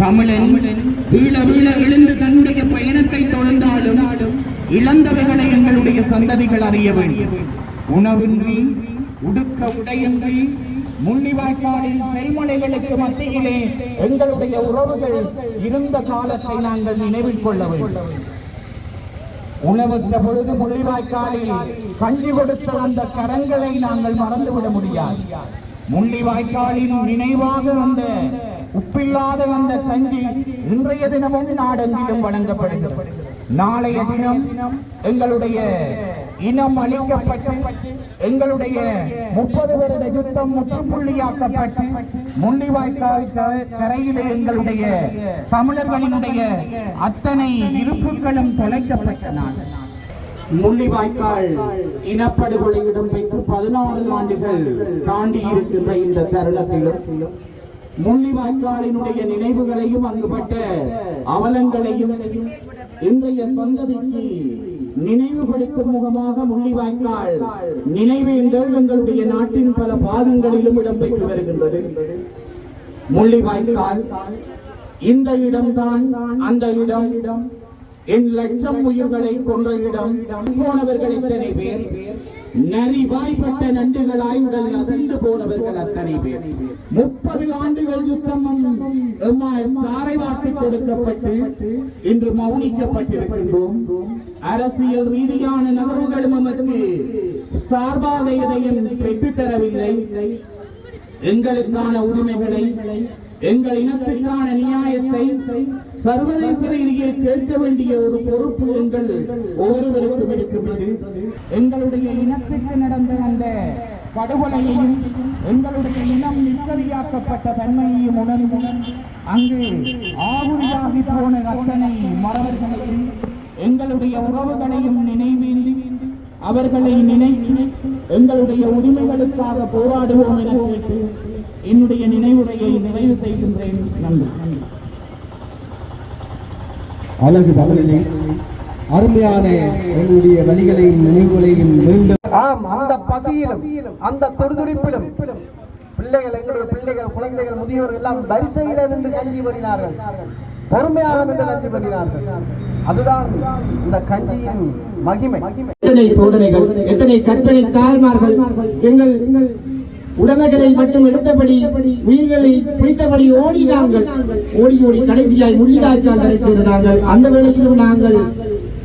தமிழன் வீழ வீழ தன்னுடைய பயணத்தை தொடர்ந்தாலும் இழந்தவைகளை எங்களுடைய சந்ததிகள் அறிய வேண்டும். உணவின்றி உடுக்க உடையின்றி முள்ளிவாய்க்காலில் செல்மலைகளுக்கு மத்தியிலே எங்களுடைய உறவுகள் இருந்த காலத்தை நாங்கள் நினைவில் கொள்ள வேண்டும். உணவற்ற பொழுது முள்ளிவாய்க்காலில் கஞ்சி கொடுத்த அந்த கரங்களை நாங்கள் மறந்துவிட முடியாது. முள்ளிவாய்க்காலின் நினைவாக வந்த உப்பில்லாத அந்த கஞ்சி இன்றைய தினமும் நாடெங்கிலும் வழங்கப்படுகிறது நாளைய தினம் எங்களுடைய இனம் அளிக்கப்பட்டு எங்களுடைய முப்பது வருட யுத்தம் முற்றுப்புள்ளியாக்கப்பட்டு முள்ளிவாய்க்கால் கரையிலே எங்களுடைய தமிழர்களினுடைய அத்தனை இருப்புகளும் தொலைக்கப்பட்ட நாள். முள்ளிவாய்க்கால் இனப்படுகொலை இடம்பெற்று பதினாறு ஆண்டுகள் தாண்டி இருக்கின்ற இந்த தருணத்திலும் முள்ளிவாய்க்காலினுடைய நினைவுகளையும் அங்குபட்ட அவலங்களையும் இன்றைய சந்ததிக்கு நினைவுபடுத்தும் முகமாக முள்ளிவாய்க்கால் நினைவேந்தல் எங்களுடைய நாட்டின் பல பாகங்களிலும் இடம்பெற்று வருகின்றது. முள்ளிவாய்க்கால் இந்த இடம்தான் அந்த இடம். என் லட்சம் உயிர்களை கொன்ற இடம். போனவர்கள் இத்தனை பேர்? நரி வாய்ப்பட்ட நண்டுகளாய் உடல் நசிந்து போனவர்கள் அத்தனை பேர். முப்பது ஆண்டுகள் யுத்தமும் எம்மால் தாரை வாக்கு கொடுக்கப்பட்டு இன்று மௌனிக்கப்பட்டிருக்கின்றோம். அரசியல் ரீதியான நகர்வுகளும் நமக்கு சார்பாக எதையும் பெற்றுத்தரவில்லை எங்களுக்கான உரிமைகளை எங்கள் இனத்திற்கான நியாயத்தை சர்வதேச ரீதியில் கேட்க வேண்டிய ஒரு பொறுப்பு எங்கள் ஒவ்வொருவருக்கும் இருக்கின்றது. எங்களுடைய இனத்திற்கு நடந்த அந்த படுகொலையையும் எங்களுடைய இனம் நிற்கதியாக்கப்பட்ட தன்மையையும் உணர்ந்து அங்கு ஆகுதியாகி போன அத்தனை மறவர்களையும் எங்களுடைய உறவுகளையும் நினைவேந்தி அவர்களை நினைத்து எங்களுடைய உரிமைகளுக்காக போராடுவோம் என என்னுடைய நினைவுரையை நிறைவு செய்கின்றேன். நன்றி. அழகு தமிழிலே. அருமையான எங்களுடைய வழிகளையும் நினைவுகளையும் மீண்டும் ஆம் அந்த பசியிலும் அந்த துடிதுடிப்பிலும் பிள்ளைகள் எங்களுடைய பிள்ளைகள் குழந்தைகள் முதியோர்கள் எல்லாம் வரிசையில நின்று கஞ்சி பண்ணினார்கள் பொறுமையாக நின்று கஞ்சி பண்ணினார்கள் அதுதான் இந்த கஞ்சியின் மகிமை. எத்தனை சோதனைகள் எத்தனை கற்பனை தாய்மார்கள் எங்கள் உடமைகளை மட்டும் எடுத்தபடி உயிர்களை பிடித்தபடி ஓடினாங்கள் ஓடி ஓடி கடைசியாய் முள்ளிதாய்க்கால் வரை சேர்ந்தார்கள் அந்த வேளையிலும் நாங்கள்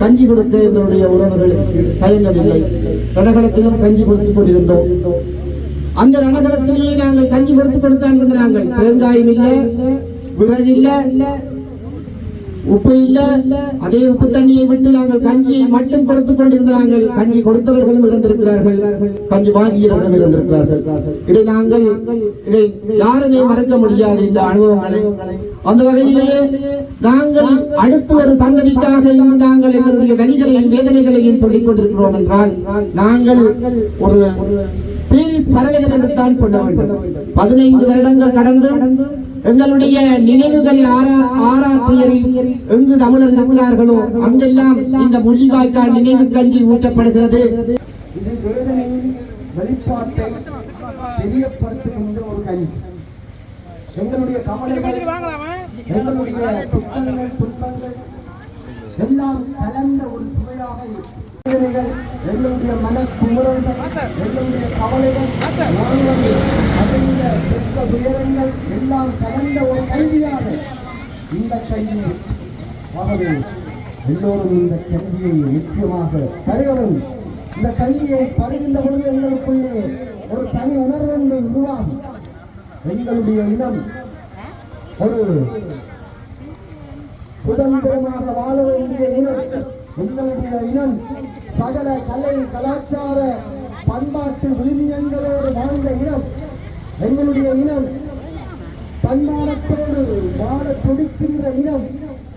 கஞ்சி கொடுத்து எங்களுடைய உறவுகளுக்கு தயங்கவில்லை ரணகலத்திலும் கஞ்சி கொடுத்துக் கொண்டிருந்தோம். அந்த ரணகலத்திலேயே நாங்கள் கஞ்சி கொடுத்து கொடுத்தான் இருந்தார்கள் தேங்காயும் இல்லை விறகு இல்லை உப்பு இல்ல அதே உப்பு தண்ணியை விட்டு நாங்கள் கஞ்சியை மட்டும் கொடுத்துக் கொண்டிருந்தார்கள் கஞ்சி கொடுத்தவர்களும் இருந்திருக்கிறார்கள். கஞ்சி வாங்கியவர்களும் இருந்திருக்கிறார்கள். இதை நாங்கள் இதை யாருமே மறக்க முடியாது இந்த அனுபவங்களை. அந்த வகையிலேயே நாங்கள் அடுத்து ஒரு சந்ததிக்காக நாங்கள் எங்களுடைய வழிகளையும் வேதனைகளையும் சொல்லிக் கொண்டிருக்கிறோம் என்றால் நாங்கள் ஒரு பீரிஸ் பறவைகள் என்று தான் சொல்ல வேண்டும். பதினைந்து வருடங்கள் கடந்து எங்களுடைய நினைவுகள் ஆறா ஆறா துயரில் எங்கு தமிழர் இருக்கிறார்களோ அங்கெல்லாம் இந்த முள்ளிவாய்க்கால் நினைவு கஞ்சி ஊட்டப்படுகிறது இது வேதனையின் வெளிப்பாட்டை தெரியப்படுத்துகின்ற ஒரு கஞ்சி. எங்களுடைய கவலைகள் எங்களுடைய துக்கங்கள் துன்பங்கள் எல்லாம் கலந்த ஒரு சுவையாக இருக்கும். வேதனைகள், எங்களுடைய மன குமுறல்கள் எங்களுடைய கவலைகள் உணர்வுகள், அடைந்த துக்க துயரங்கள் எல்லாம் கலந்த ஒரு கல்வியாக இந்த கல்வி ஆகவே எல்லோரும் இந்த கல்வியை நிச்சயமாக தருகவும் இந்த கல்வியை பருகின்ற பொழுது எங்களுக்குள்ளே ஒரு தனி உணர்வு உருவாகும். எங்களுடைய இனம் ஒரு சுதந்திரமாக வாழ வேண்டிய இனம். எங்களுடைய இனம் சகல கலை கலாச்சார பண்பாட்டு விழுமியங்களோடு வாழ்ந்த இனம் எங்களுடைய இனம் தன்மானத்தோடு வாழ துடிக்கின்ற இனம்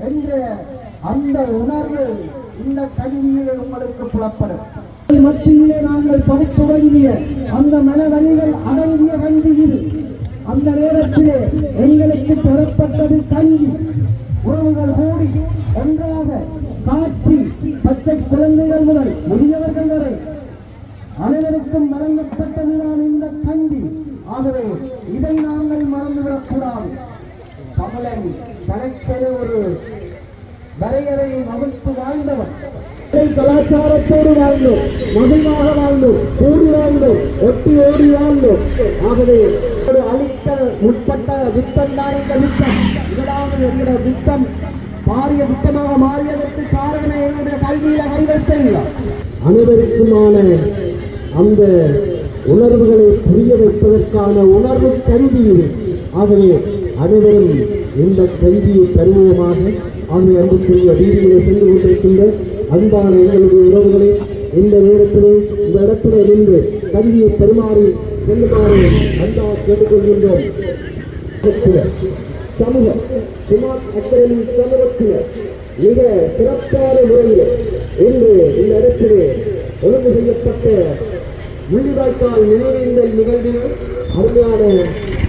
என்ற அந்த உணர்வு இந்த கல்வியிலே உங்களுக்கு புலப்படும். மத்தியிலே நாங்கள் படத் தொடங்கிய அந்த மனவழிகள் அடங்கிய கஞ்சி அந்த நேரத்திலே எங்களுக்கு பெறப்பட்டது கல்வி. உறவுகள் கூடி ஒன்றாக காட்சி பச்சை குழந்தைகள் முதல் முதியவர்கள் வரை. அனைவருக்கும் வழங்கப்பட்டதுதான் இந்த கஞ்சி ஆகவே இதை நாங்கள் மறந்துவிடக் கூடாது தமிழன் தனக்கென ஒரு வரையறையை வகுத்து வாழ்ந்தவர் கலாச்சாரத்தோடு வாழ்ந்தோம். மகிழ்வாக வாழ்ந்தோம். கூடி வாழ்ந்தோம். ஒட்டி ஓடி வாழ்ந்தோம். ஆகவே ஒரு அளிக்க முற்பட்ட வித்தம் தான் இந்த வித்தம் முதலாவது என்கிற வித்தம் பாரிய வித்தமாக மாறியதற்கு காரணம் என்னுடைய கல்வியில கைவெட்டல அனைவருக்குமான அந்த உணர்வுகளை புரிய வைப்பதற்கான உணர்வு கல்வி ஆகவே அனைவரும் இந்த கல்வியை தருவோமாக ஆகிய அன்புக்குரிய வீதிகளை சென்று கொண்டிருக்கின்ற அன்பான எங்களுடைய உறவுகளை இந்த நேரத்திலே இந்த இடத்திலே நின்று கல்வியை பெருமாறி செல்லுமாறு அன்பாக கேட்டுக்கொள்கின்றோம். சமூக சுமார் அக்கறையின் சமூகத்தினர். மிக சிறப்பான முறையில் இன்று இந்த இடத்திலே ஒழுங்கு செய்யப்பட்ட முள்ளிவாய்க்கால் நினைவேந்தல் நிகழ்வில் அருமையான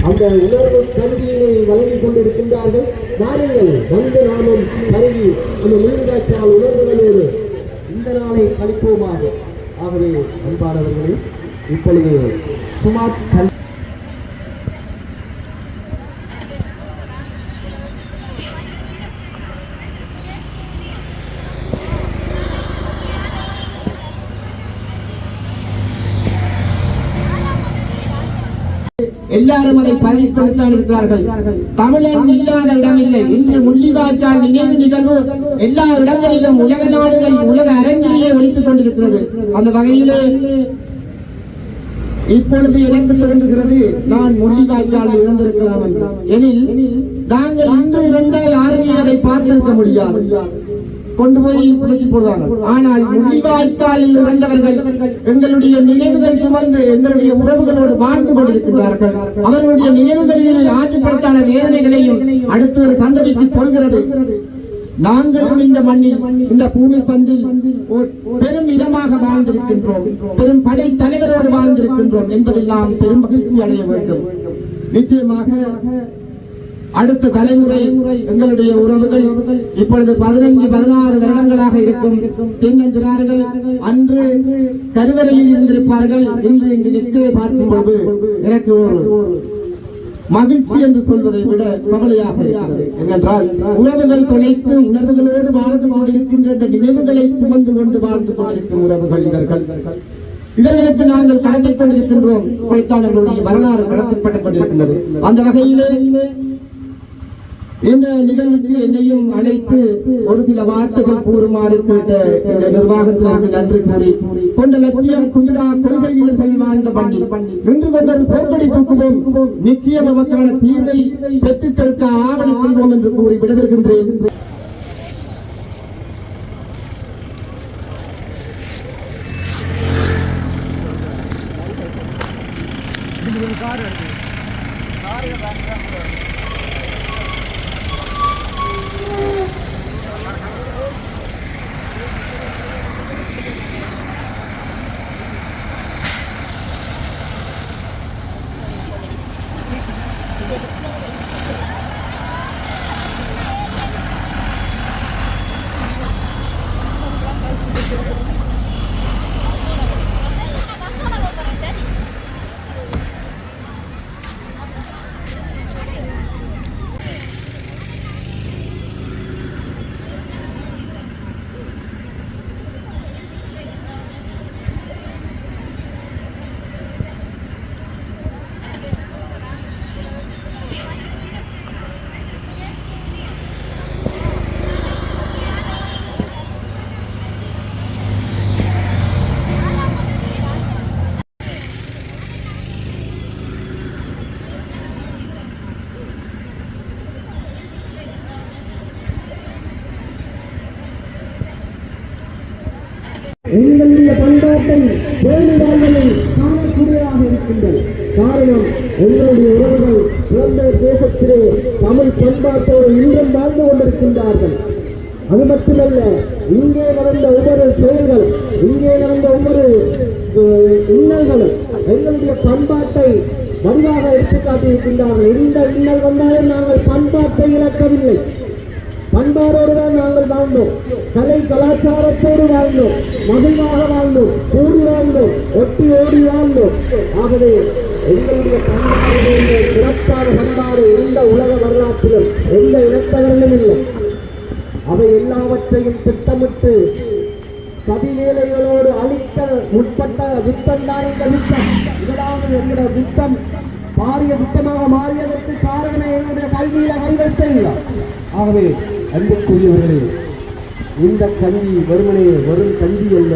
அந்த உணர்வு கல்வியினை வழங்கி கொண்டிருக்கின்றார்கள். வாருங்கள் வந்து நாமும் கருவி அந்த முள்ளிவாய்க்கால் உணர்வுகளோடு இந்த நாளை கழிப்போமாக. ஆகவே அன்பானவர்களே இப்பொழுது சுமார் கல்வி எல்லாரும் அதை பதிவுப்படுத்தான் இருக்கிறார்கள். தமிழன் இல்லாத இடமில்லை. இன்று முள்ளிவாய்க்கால் நினைவு நிகழ்வு எல்லா இடங்களிலும் உலக நாடுகள் உலக அரங்கிலேயே ஒழித்துக் கொண்டிருக்கிறது. அந்த வகையிலே இப்பொழுது எனக்கு தோன்றுகிறது நான் முள்ளிவாய்க்கால் இருந்திருக்கலாம் எனில் நாங்கள் இன்று இருந்தால் யாருமே அதை பார்த்திருக்க முடியாது. கொண்டு போய் புதைச்சி போடுவாங்க. ஆனால் முள்ளிவாய்க்காலில் இறந்தவர்கள் எங்களுடைய நினைவுகள் சுமந்து எங்களுடைய உறவுகளோடு வாழ்ந்து கொண்டிருக்கிறார்கள் அவர்களுடைய நினைவுகளில் ஆற்றுப்படுத்தான வேதனைகளையும் அடுத்து ஒரு சந்ததிக்கு சொல்கிறது. நாங்களும் இந்த மண்ணில் இந்த பூமி பந்தில் பெரும் இடமாக வாழ்ந்திருக்கின்றோம். பெரும் படை தலைவரோடு வாழ்ந்திருக்கின்றோம் என்பதில் நாம் பெரும் மகிழ்ச்சி அடைய வேண்டும். நிச்சயமாக அடுத்த தலைமுறை எங்களுடைய உறவுகள் இப்பொழுது பதினைந்து பதினாறு வருடங்களாக இருக்கும். பின்னஞ்சிறார்கள் அன்று கருவறையில் இருந்திருப்பார்கள். இன்று இங்கு நிற்க பார்க்கும்போது எனக்கு ஒரு மகிழ்ச்சி என்று சொல்வதை விட கவலையாக இருக்கிறது. என்னென்றால் உறவுகள் தொலைத்து உணர்வுகளோடு வாழ்ந்து கொண்டிருக்கின்ற இந்த நினைவுகளை சுமந்து கொண்டு வாழ்ந்து கொண்டிருக்கும் உறவுகள் இவர்கள். இவர்களுக்கு நாங்கள் கடத்திக் கொண்டிருக்கின்றோம். இப்படித்தான் நம்முடைய வரலாறு கடத்தப்பட்டுக் கொண்டிருக்கின்றது. அந்த வகையிலே இந்த நிகழ்வுக்கு என்னையும் அழைத்து ஒரு சில வார்த்தைகள் கூறுமாறு கேட்ட இந்த நிர்வாகத்திற்கு நன்றி கூறி கொண்ட லட்சியம் குண்டா கொள்கை வீரர்கள் வாழ்ந்த பண்ணி நின்று கொண்டது போர்க்கொடி தூக்குவோம். நிச்சயம் அவருக்கான தீர்வை பெற்றுக்கெடுக்க ஆவணி செய்வோம் என்று கூறி விடைபெறுகின்றேன். எங்களுடைய பண்பாட்டை பேணி காணக்கூடியதாக இருக்கின்றது. காரணம் எங்களுடைய உறவுகள் பிறந்த தேசத்திலே தமிழ் பண்பாட்டோடு இன்றும் வாழ்ந்து கொண்டிருக்கின்றார்கள். அது மட்டுமல்ல இங்கே நடந்த ஒவ்வொரு செயல்கள் இங்கே நடந்த ஒவ்வொரு இன்னல்களும் எங்களுடைய பண்பாட்டை வலுவாக எடுத்துக்காட்டியிருக்கின்றார்கள். இந்த இன்னல் வந்தாலும் நாங்கள் பண்பாட்டை இழக்கவில்லை. அன்பாரோடு தான் நாங்கள் வாழ்ந்தோம். கலை கலாச்சாரத்தோடு வாழ்ந்தோம். மகிழ்வாக வாழ்ந்தோம். கூடி வாழ்ந்தோம். ஒட்டி ஓடி வாழ்ந்தோம். ஆகவே எங்களுடைய பண்பாடுடைய சிறப்பான பண்பாடு எந்த உலக வரலாற்றிலும் எந்த இனத்தவர்களும் இல்லை. அவை எல்லாவற்றையும் திட்டமிட்டு கதிவேலைகளோடு அழிக்க முற்பட்ட யுத்தம் தான் இந்த யுத்தம் முதலாவது எங்களுடைய யுத்தம் பாரிய யுத்தமாக மாறியதற்கு காரணமே எங்களுடைய கல்வியில இல்லை. ஆகவே அன்புக்குரியவர்களே இந்த கல்வி வெறுமனே வெறும் கல்வி அல்ல.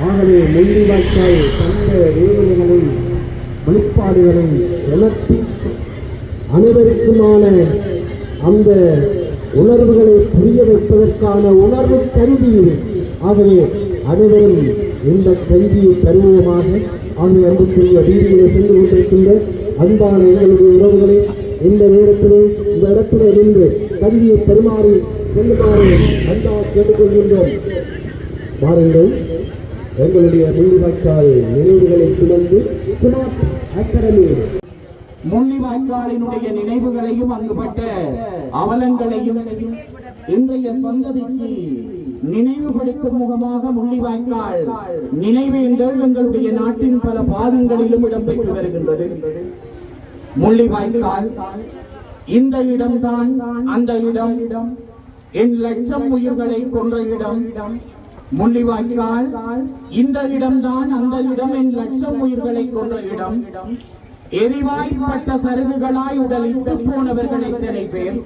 ஆகவே நெல்லி வாய்க்கால் தந்த வேதனைகளை வெளிப்பாடுகளை உணர்த்தி அனைவருக்குமான அந்த உணர்வுகளை புரிய வைப்பதற்கான உணர்வு கல்வி ஆகவே அனைவரும் இந்த கல்வியை தருவோமாக ஆகவே அன்புக்குரிய வீதிகளை சென்று கொண்டிருக்கின்ற அன்பான எங்களுடைய உறவுகளை இந்த நேரத்திலே இந்த இடத்திலே நின்று கல்வியை பெருமாறி செல்லுமாறு அன்பா கேட்டுக்கொள்கின்றோம். வாருங்கள் எங்களுடைய முள்ளிவாய்க்கால் நினைவுகளை சுமந்து சுமார் அகாடமி முள்ளிவாய்க்காலினுடைய நினைவுகளையும் அங்குபட்ட அவலங்களையும் இன்றைய சந்ததிக்கு நினைவுபடுத்தும் முகமாக முள்ளிவாய்க்கால் நினைவேந்தல் எங்களுடைய நாட்டின் பல பாகங்களிலும் இடம்பெற்று வருகின்றது. முள்ளிவாய்க்கால் இந்த இடம்தான் அந்த இடம். என் லட்சம் உயிர்களை கொன்ற இடம். முள்ளிவாய்க்கால் இந்த இடம்தான் அந்த இடம். என் லட்சம் உயிர்களை கொன்ற இடம். எரிவாய்ப்பட்ட சருகுகளாய் உடலிட்டு போனவர்கள் எத்தனை பேர்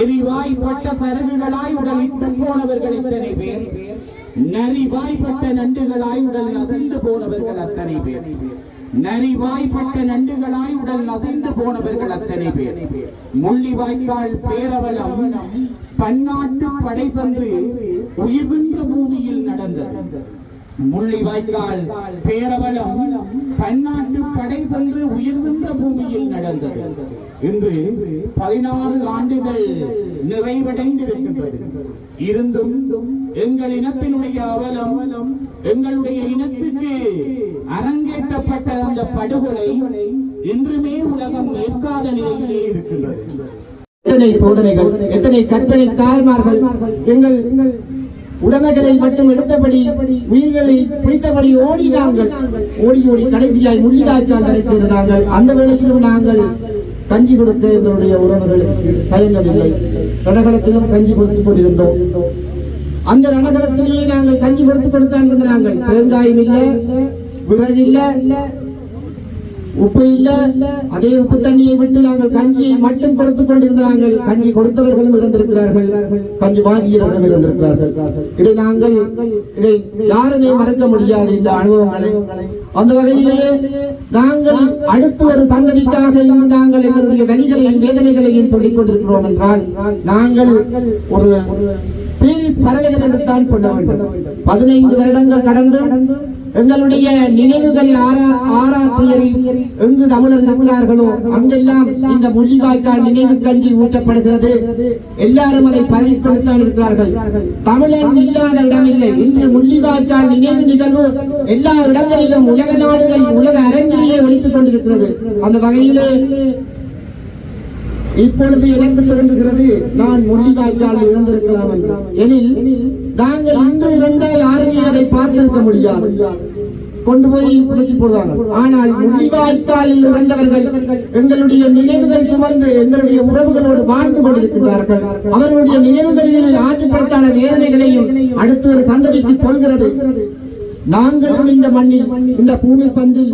எரிவாய்ப்பட்ட சருகுகளாய் உடலிட்டு போனவர்கள் எத்தனை பேர் நரிவாய்ப்பட்ட நண்டுகளாய் உடல் நசைந்து போனவர்கள் அத்தனை பேர் நரிவாய்ப்பட்ட நண்டுகளாய் உடல் நசைந்து போனவர்கள் அத்தனை பேர். முள்ளிவாய்க்கால் பேரவலம் பன்னாட்டு படை சென்று உயிர்கின்ற பூமியில் நடந்தது. முள்ளிவாய்க்கால் பேரவலம் பன்னாட்டு படை சென்று உயிர்கின்ற பூமியில் நடந்தது. இன்று பதினாறு ஆண்டுகள் நிறைவடைந்திருக்கின்றது. இருந்தும் எங்கள் இனத்தினுடைய அவலம் எங்களுடைய இனத்துக்கு அரங்கேற்றப்பட்ட அந்த படுகொலை இன்றுமே உலகம் நிற்காத நிலையிலே இருக்கின்றது. எத்தனை சோதனைகள் எத்தனை கற்பனை தாய்மார்கள் எங்கள் உடமைகளை மட்டும் எடுத்தபடி உயிர்களை பிடித்தபடி ஓடி நாங்கள் ஓடி ஓடி கடைசியாய் முள்ளிதாய்க்கால் வரை அந்த வேளையிலும் நாங்கள் கஞ்சி கொடுக்க எங்களுடைய உறவுகள் தயங்கவில்லை ரணகலத்திலும் கஞ்சி கொடுத்துக் கொண்டிருந்தோம். அந்த ரணகலத்திலேயே நாங்கள் கஞ்சி கொடுத்து கொடுத்தான் இருந்தாங்கள் தேங்காயும் இல்ல விறகு இல்ல உப்பு இல்ல. அதே உப்பு தண்ணியை விட்டு நாங்கள் கஞ்சியை மட்டும் கொடுத்துக் கொண்டிருந்தார்கள் கஞ்சி கொடுத்தவர்களும் இருந்திருக்கிறார்கள். கஞ்சி வாங்கியவர்களும் இருந்திருக்கிறார்கள். இதை நாங்கள் இதை யாருமே மறக்க முடியாது இந்த அனுபவங்களை. அந்த வகையிலேயே நாங்கள் அடுத்து ஒரு சந்ததிக்காக நாங்கள் எங்களுடைய வலிகளையும் வேதனைகளையும் சொல்லிக் கொண்டிருக்கிறோம் என்றால் நாங்கள் ஒரு பீரிஸ் பறவைகள் என்று தான் சொல்ல வேண்டும். பதினைந்து வருடங்கள் கடந்து எங்களுடைய நினைவுகள் ஆரா எங்கு தமிழர் இருக்கிறார்களோ அங்கெல்லாம் இந்த முள்ளிவாய்க்கால் நினைவு கஞ்சி ஊட்டப்படுகிறது எல்லாரும் அதை பரவிக்கொடுத்தான் இருக்கிறார்கள். தமிழன் இல்லாத இடமில்லை. இன்று முள்ளிவாய்க்கால் நினைவு நிகழ்வு எல்லா இடங்களிலும் உலக நாடுகள் உலக அரங்கிலேயே ஒழித்துக் கொண்டிருக்கிறது. அந்த வகையிலே இப்பொழுது எனக்கு தோன்றுகிறது நான் முள்ளிவாய்க்கால் இருந்திருக்கலாம் என்று. எனில் நாங்கள் இன்று இருந்தால் யாருமே அதை பார்த்திருக்க முடியாது. கொண்டு போய் புதைச்சி போடுவாங்க ஆனால் முள்ளிவாய்க்காலில் இறந்தவர்கள் எங்களுடைய நினைவுகள் சுமந்து எங்களுடைய உறவுகளோடு வாழ்ந்து கொண்டிருக்கின்றார்கள். அவர்களுடைய நினைவுகளில் ஆற்றுப்படுத்தான வேதனைகளையும் அடுத்து ஒரு சந்ததிக்கு சொல்கிறது. நாங்களும் இந்த மண்ணில் இந்த பூமி பந்தில்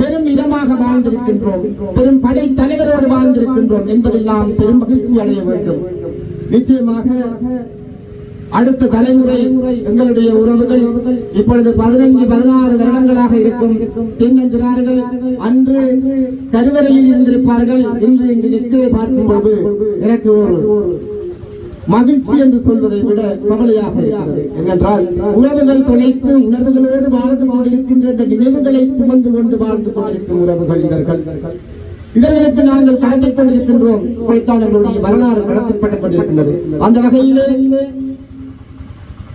பெரும் இடமாக வாழ்ந்திருக்கின்றோம். பெரும் படை தலைவரோடு வாழ்ந்திருக்கின்றோம் என்பதில் நாம் பெரும் மகிழ்ச்சி அடைய வேண்டும். நிச்சயமாக அடுத்த தலைமுறை எங்களுடைய உறவுகள் இப்பொழுது பதினைந்து பதினாறு வருடங்களாக இருக்கும். சின்னஞ்சிறார்கள் அன்று கருவறையில் இருந்திருப்பார்கள். இன்று இங்கு நிற்கவே பார்க்கும்போது எனக்கு ஒரு மகிழ்ச்சி என்று சொல்வதை விட கவலையாக இருக்கிறது. ஏனென்றால் உறவுகள் தொலைத்து உணர்வுகளோடு வாழ்ந்து கொண்டிருக்கின்ற இந்த நினைவுகளை சுமந்து கொண்டு வாழ்ந்து கொண்டிருக்கும் உறவுகள் இவர்கள். இவர்களுக்கு நாங்கள் கடத்திக் கொண்டிருக்கின்றோம். இப்படித்தான் நம்முடைய வரலாறு கடத்தப்பட்டுக் கொண்டிருக்கின்றது. அந்த வகையிலே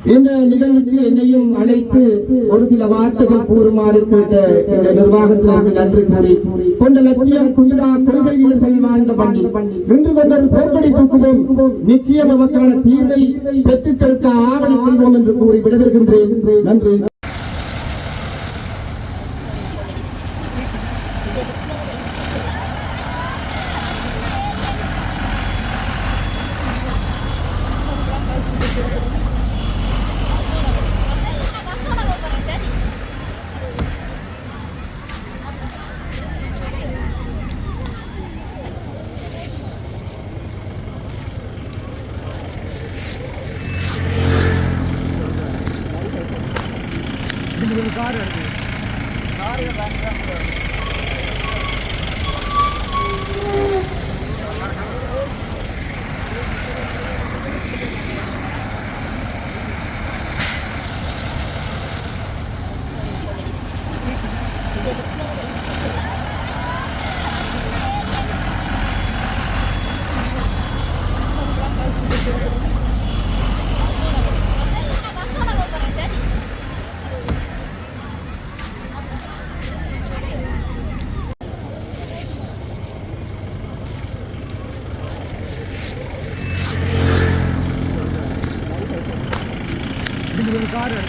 இந்த நிகழ்வுக்கு என்னையும் அழைத்து ஒரு சில வார்த்தைகள் கூறுமாறு கேட்ட இந்த நிர்வாகத்தினருக்கு நன்றி கூறி கொண்ட லட்சியம் குண்டா கொள்கை வீரர்கள் வாழ்ந்த பண்ணி நின்று கொண்டது போர்க்கொடி தூக்குவோம். நிச்சயம் நமக்கான தீர்வை பெற்றுத்தெடுக்க ஆவணம் செய்வோம் என்று கூறி விடவிருக்கின்றேன் நன்றி. Thank you. கார் எடுத்து கார்